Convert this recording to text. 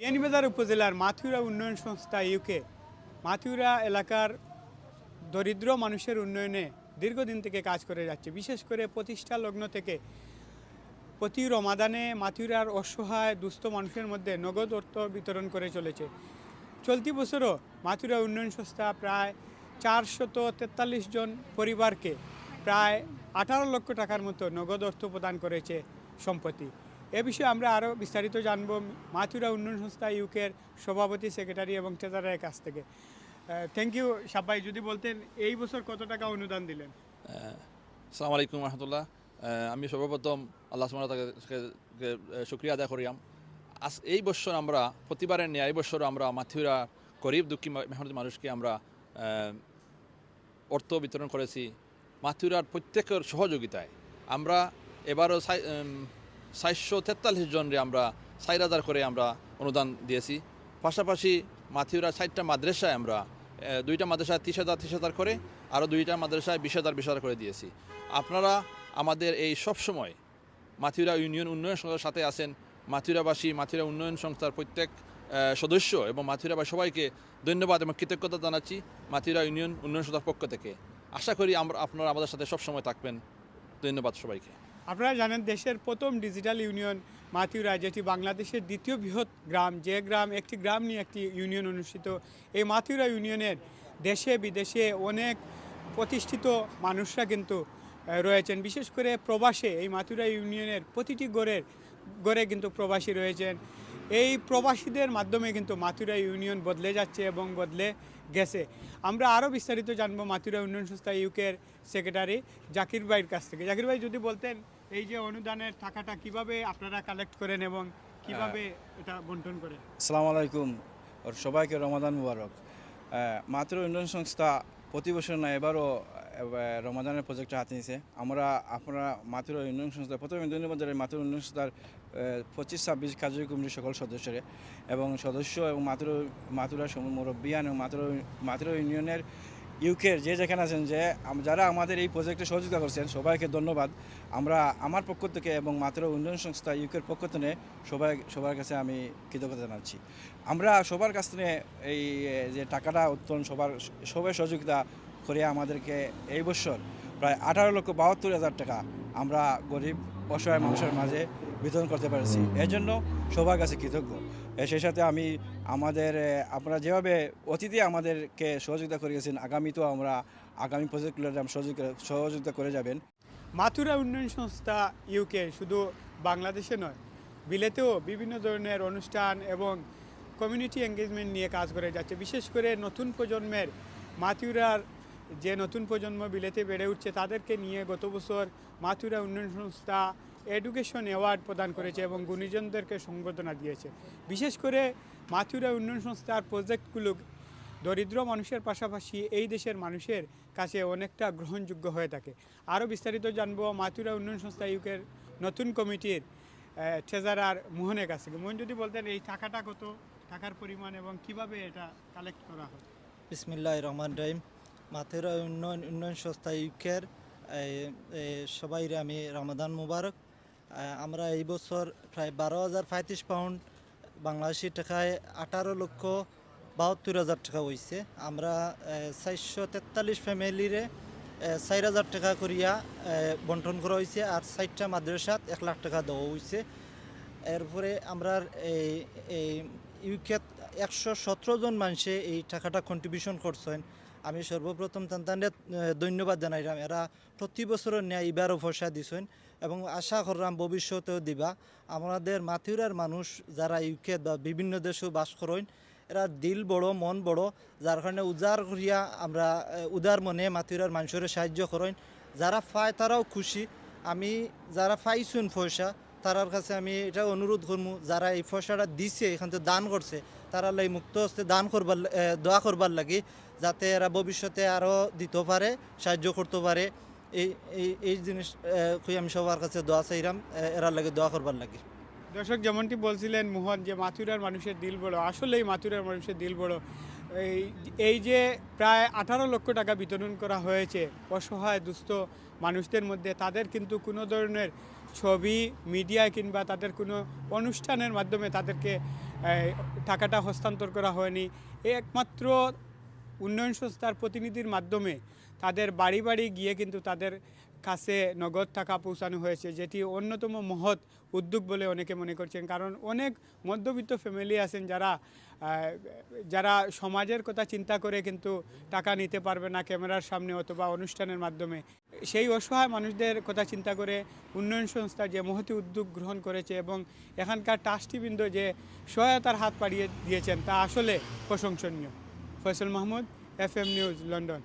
বিয়ানীবাজার উপজেলার মাথুরা উন্নয়ন সংস্থা ইউকে মাথুরা এলাকার দরিদ্র মানুষের উন্নয়নে দীর্ঘদিন থেকে কাজ করে যাচ্ছে। বিশেষ করে প্রতিষ্ঠা লগ্ন থেকে প্রতি রমাদানে মাথুরার অসহায়, দুস্থ মানুষের মধ্যে নগদ অর্থ বিতরণ করে চলেছে। চলতি বছরও মাথুরা উন্নয়ন সংস্থা প্রায় চারশত তেতাল্লিশ জন পরিবারকে প্রায় আঠারো লক্ষ টাকার মতো নগদ অর্থ প্রদান করেছে সম্প্রতি। এ বিষয়ে আমরা আরও বিস্তারিত জানব মাথুরা উন্নয়ন সংস্থা ইউকের সভাপতি, সেক্রেটারি এবং ট্রেজারের কাছ থেকে। থ্যাংক ইউ সাব্বাই, যদি বলতেন এই বছর কত টাকা অনুদান দিলেন? সালাম আলাইকুম রহমতুল্লাহ। আমি সর্বপ্রথম আল্লাহ সুমন শুক্রিয়া আদায় করিয়াম আজ এই বছর আমরা, প্রতিবারের ন্যায় এই বছর আমরা মাথিরা গরিব দুঃখী মেহনত মানুষকে আমরা অর্থ বিতরণ করেছি মাথুরার প্রত্যেকের সহযোগিতায়। আমরা এবারও চারশো তেতাল্লিশ জনরে আমরা চার হাজার করে আমরা অনুদান দিয়েছি। পাশাপাশি মাথিউরা ষাটটা মাদ্রাসায় আমরা দুইটা মাদ্রাসায় তিরিশ হাজার তিরিশ হাজার করে আরও দুইটা মাদ্রাসায় বিশ হাজার বিশ হাজার করে দিয়েছি। আপনারা আমাদের এই সব সময় মাথিউরা ইউনিয়ন উন্নয়ন সংস্থার সাথে আছেন। মাথিউরাবাসী, মাথিউরা উন্নয়ন সংস্থার প্রত্যেক সদস্য এবং মাথিউরাবাসী সবাইকে ধন্যবাদ এবং কৃতজ্ঞতা জানাচ্ছি মাথিউরা ইউনিয়ন উন্নয়ন সংস্থার পক্ষ থেকে। আশা করি আমরা, আপনারা আমাদের সাথে সবসময় থাকবেন। ধন্যবাদ সবাইকে। আপনারা জানেন দেশের প্রথম ডিজিটাল ইউনিয়ন মাথিউরা যেটি বাংলাদেশের দ্বিতীয় বৃহৎ গ্রাম, যে গ্রাম একটি গ্রাম নিয়ে একটি ইউনিয়ন অনুষ্ঠিত। এই মাথিউরা ইউনিয়নের দেশে বিদেশে অনেক প্রতিষ্ঠিত মানুষরা কিন্তু রয়েছেন। বিশেষ করে প্রবাসে এই মাথুরা ইউনিয়নের প্রতিটি গড়ের, গড়ে কিন্তু প্রবাসী রয়েছেন। এই প্রবাসীদের মাধ্যমে কিন্তু মাথুরা ইউনিয়ন বদলে যাচ্ছে এবং বদলে গেছে। আমরা আরও বিস্তারিত জানব মাথুরা উন্নয়ন সংস্থা ইউকের সেক্রেটারি জাকির ভাইয়ের কাছ থেকে। জাকির ভাই, যদি বলতেন এই যে অনুদানের টাকাটা কীভাবে আপনারা কালেক্ট করেন এবং কীভাবে এটা বন্টন করেন? আসসালামু আলাইকুম ওর সবাইকে রমাদান মুবারক। মাত্র উন্নয়ন সংস্থা প্রতি বছর না এবারও রমাদানের প্রজেক্টটা হাতে নিয়েছে আমরা আপনারা মাত্র উন্নয়ন সংস্থা প্রথমে ধন্যবাদ জানাই মাত্র উন্নয়ন সংস্থার পঁচিশ ছাব্বিশ কার্যকরী কমিটির সকল সদস্যরে। এবং সদস্য এবং মাত্র মাতুরা মুরব্বিয়ান এবং মাত্র মাত্র ইউনিয়নের ইউকের যে যেখানে আছেন যে যারা আমাদের এই প্রজেক্টে সহযোগিতা করছেন, সবাইকে ধন্যবাদ। আমরা আমার পক্ষ থেকে এবং মাত্র উন্নয়ন সংস্থা ইউকের পক্ষ থেকে সবাই সবার কাছে আমি কৃতজ্ঞতা জানাচ্ছি। আমরা সবার কাছ থেকে এই যে টাকাটা উত্তোলন সবার সবাই সহযোগিতা করে আমাদেরকে এই বছর প্রায় আঠারো লক্ষ বাহাত্তর হাজার টাকা আমরা গরিব অসহায় মানুষের মাঝে বিতরণ করতে পেরেছি। এর জন্য সবার কাছে কৃতজ্ঞ। সেই সাথে আমি আমাদের আপনারা যেভাবে অতীতে আমাদেরকে সহযোগিতা করিয়েছেন আগামীতেও আমরা আগামী প্রজেক্টগুলোতে আমরা সহযোগিতা সহযোগিতা করে যাবেন। মাথুরা উন্নয়ন সংস্থা ইউকে শুধু বাংলাদেশে নয় বিলেতেও বিভিন্ন ধরনের অনুষ্ঠান এবং কমিউনিটি এঙ্গেজমেন্ট নিয়ে কাজ করে যাচ্ছে। বিশেষ করে নতুন প্রজন্মের মাথুরার যে নতুন প্রজন্ম বিলেতে বেড়ে উঠছে, তাদেরকে নিয়ে গত বছর মাথুরা উন্নয়ন সংস্থা এডুকেশন অ্যাওয়ার্ড প্রদান করেছে এবং গুণীজনদেরকে সংবর্ধনা দিয়েছে। বিশেষ করে মাথুরা উন্নয়ন সংস্থার প্রজেক্টগুলো দরিদ্র মানুষের পাশাপাশি এই দেশের মানুষের কাছে অনেকটা গ্রহণযোগ্য হয়ে থাকে। আরও বিস্তারিত জানব মাথুরা উন্নয়ন সংস্থা ইউকের নতুন কমিটির ট্রেজারার মোহনের কাছ মোহন, যদি বলতেন এই টাকাটা কত, টাকার পরিমাণ এবং কীভাবে এটা কালেক্ট করা হয়? বিসমিল্লাহ রহমান রহিম। মাথেরা উন্নয়ন উন্নয়ন সংস্থা ইউকের সবাই আমি রমাদান মুবারক। আমরা এই বছর প্রায় বারো হাজার পঁয়ত্রিশ পাউন্ড বাংলাদেশি টাকায় আঠারো লক্ষ বাহাত্তর হাজার টাকা হয়েছে আমরা চারশো তেতাল্লিশ ফ্যামিলিরে চার হাজার টাকা করিয়া বন্টন করা হয়েছে আর চারটা মাদ্রাসাত এক লাখ টাকা দেওয়া হয়েছে এরপরে আমরা এই এই ইউকেত একশো সতেরো জন মানুষে এই টাকাটা কন্ট্রিবিউশন করছেন। আমি সর্বপ্রথম তান্তানের ধন্যবাদ জানাইলাম এরা প্রতি বছরের ন্যায় এবারও পয়সা দিছেন এবং আশা করলাম ভবিষ্যতেও দিবা। আমাদের মাথুরার মানুষ যারা ইউকে বা বিভিন্ন দেশেও বাস করেন, এরা দিল বড়, মন বড়, যার কারণে উজার করিয়া আমরা উদার মনে মাথুরার মানুষের সাহায্য করেন। যারা পায় তারাও খুশি। আমি, যারা পাইছুন পয়সা তারার কাছে আমি এটা অনুরোধ করব যারা এই পয়সাটা দিছে এখান থেকে দান করছে তারা লাই মুক্ত হস্তে দান করবার দোয়া করবার লাগে যাতে এরা ভবিষ্যতে আরও দিতে পারে সাহায্য করতে পারে। এই এই এই জিনিস আমি সবার কাছে দোয়া চাইলাম এ, এরার লাগে দোয়া করবার লাগে। দর্শক যেমনটি বলছিলেন মোহন যে মাথুরার মানুষের দিল বড় আসলেই মাথুরার মানুষের দিল বড়। এই এই যে প্রায় আঠারো লক্ষ টাকা বিতরণ করা হয়েছে অসহায় দুস্থ মানুষদের মধ্যে, তাদের কিন্তু কোনো ধরনের ছবি, মিডিয়া কিংবা তাদের কোনো অনুষ্ঠানের মাধ্যমে তাদেরকে টাকাটা হস্তান্তর করা হয়নি। একমাত্র উন্নয়ন সংস্থার প্রতিনিধির মাধ্যমে তাদের বাড়ি বাড়ি গিয়ে কিন্তু তাদের কাছে নগদ টাকা পৌঁছানো হয়েছে, যেটি অন্যতম মহৎ উদ্যোগ বলে অনেকে মনে করছেন। কারণ অনেক মধ্যবিত্ত ফ্যামিলি আছেন যারা যারা সমাজের কথা চিন্তা করে কিন্তু টাকা নিতে পারবে না ক্যামেরার সামনে অথবা অনুষ্ঠানের মাধ্যমে। সেই অসহায় মানুষদের কথা চিন্তা করে উন্নয়ন সংস্থা যে মহতি উদ্যোগ গ্রহণ করেছে এবং এখানকার ট্রাস্টিবৃন্দ যে সহায়তার হাত পাড়িয়ে দিয়েছেন, তা আসলে প্রশংসনীয়। Faisal Mahmud F M news, London.